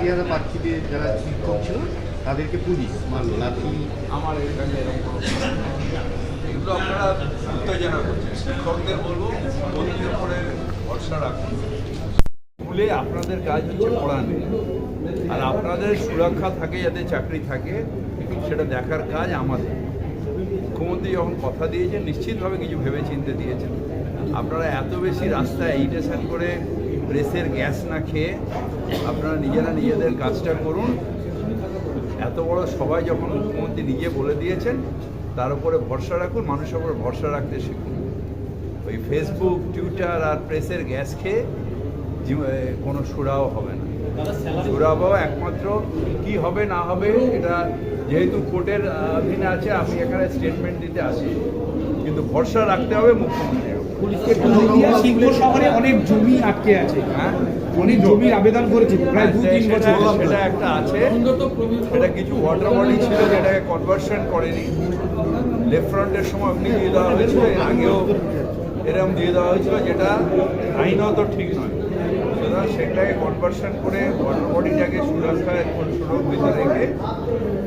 পেয়ারা প্রার্থীদের যারা শিক্ষক ছিল, তাদেরকে পুলিশ মারলো, লাঠি। আমার এখানে এরকম এগুলো আপনারা উত্তেজনা করছেন। শিক্ষকদের বলব, বন্ধুদের উপরে ভরসা রাখুন। স্কুলে আপনাদের কাজ হচ্ছে পড়ানো। আর আপনাদের সুরক্ষা থাকে, যাতে চাকরি থাকে, সেটা দেখার কাজ আমাদের। মুখ্যমন্ত্রী যখন কথা দিয়েছেন, নিশ্চিতভাবে কিছু ভেবে চিনতে দিয়েছেন। আপনারা এত বেশি রাস্তায় ইরিটেশন করে প্রেসের গ্যাস না খেয়ে আপনারা নিজেরা নিজেদের কাজটা করুন। এত বড় সবাই যখন মুখ্যমন্ত্রী নিজে বলে দিয়েছেন, তার উপরে ভরসা রাখুন, মানুষের উপর ভরসা রাখতে শিখুন। ওই ফেসবুক টুইটার আর প্রেসের গ্যাস খেয়ে কোনো সুরাও হবে না। সুরাও একমাত্র কি হবে না হবে এটা যেহেতু কোর্টের অধীনে আছে আমি এখানে স্টেটমেন্ট দিতে আসি। কিন্তু ভরসা রাখতে হবে শহরে অনেক জমি আটকে আছে। হ্যাঁ? অনেক জমির আবেদন করেছে প্রায় দু তিন বছর। সেটা একটা আছে। সেটা কিছু ওয়াটার বডি ছিল যেটাকে কনভার্সন করেনি। লেফট ফ্রন্টের সময় দিয়ে দেওয়া হয়েছিল এর আগেও এরকম দিয়ে দেওয়া হয়েছিল যেটা আইনত ঠিক নয়। সুতরাং সেটাকে কনভার্সন করে ওয়াটার বডিটাকে সুরক্ষায় সুরক্ষিত রেখে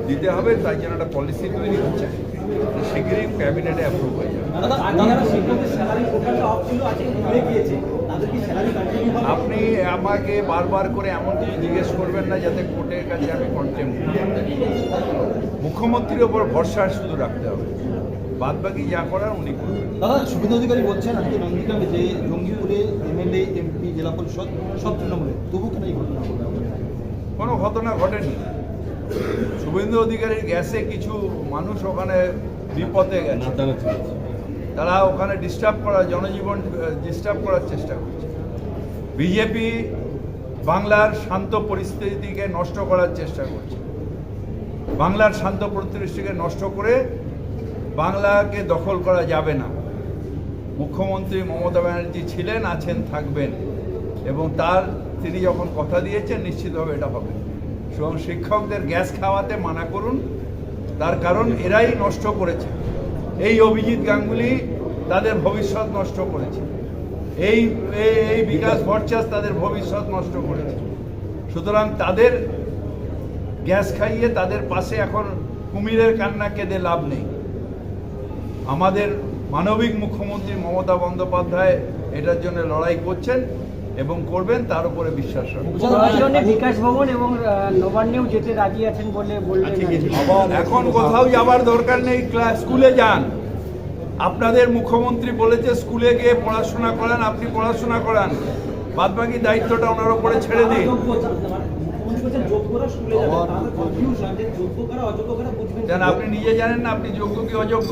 দিতে হবে তাই জন্য একটা পলিসি তৈরি হচ্ছে। শিগগিরই ক্যাবিনেটে অ্যাপ্রুভ হয়ে যাবে। আপনি আমাকে বারবার করে এমন কিছু জিজ্ঞেস করবেন না যাতে কোর্টের কাছে আমি কন্টেম মুখ্যমন্ত্রীর ওপর ভরসা শুধু রাখতে হবে। বাদ বাকি যা করার উনি করবেন দাদা সুবিধা অধিকারী বলছেন আজকে নন্দীগ্রামে যে জঙ্গিপুরে এমএলএ এমপি জেলা পরিষদ সব তৃণমূলে। তবু কেন এই ঘটনা? কোনো ঘটনা ঘটেনি। শুভেন্দু অধিকারীর গ্যাসে কিছু মানুষ ওখানে বিপদে গেছে। তারা ওখানে ডিস্টার্ব করা জনজীবন ডিস্টার্ব করার চেষ্টা করছে। বিজেপি বাংলার শান্ত পরিস্থিতিকে নষ্ট করার চেষ্টা করছে। বাংলার শান্ত পরিস্থিতিকে নষ্ট করে বাংলাকে দখল করা যাবে না। মুখ্যমন্ত্রী মমতা ব্যানার্জি ছিলেন, আছেন, থাকবেন এবং তার তিনি যখন কথা দিয়েছেন, নিশ্চিতভাবে এটা হবে। এবং শিক্ষকদের গ্যাস খাওয়াতে মানা করুন। তার কারণ এরাই নষ্ট করেছে। এই অভিজিৎ গাঙ্গুলি তাদের ভবিষ্যৎ নষ্ট করেছে। এই, এই- বিকাশ ভট্টাচ তাদের ভবিষ্যৎ নষ্ট করেছে। সুতরাং তাদের গ্যাস খাইয়ে তাদের পাশে এখন কুমিরের কান্না কেঁদে লাভ নেই। আমাদের মানবিক মুখ্যমন্ত্রী মমতা বন্দ্যোপাধ্যায় এটার জন্য লড়াই করছেন এবং করবেন তার উপরে বিশ্বাস বিকাশ ভবন এবং নবান্নেও যেতে রাজি আছেন বলে বললেন এখন কোথাও যাবার দরকার নেই ক্লাস স্কুলে যান। আপনাদের মুখ্যমন্ত্রী বলেছে স্কুলে গিয়ে পড়াশোনা করান আপনি পড়াশোনা করান। বাদ বাকি দায়িত্বটা ওনার উপরে ছেড়ে দিন। মুখ্যমন্ত্রী বলছেন যোগ্যরা স্কুলে যাবে তাহলে কনফিউশন যে যোগ্য কারা অযোগ্য কারা বুঝবেন কেন আপনি নিজে জানেন না আপনি যোগ্য কি অযোগ্য?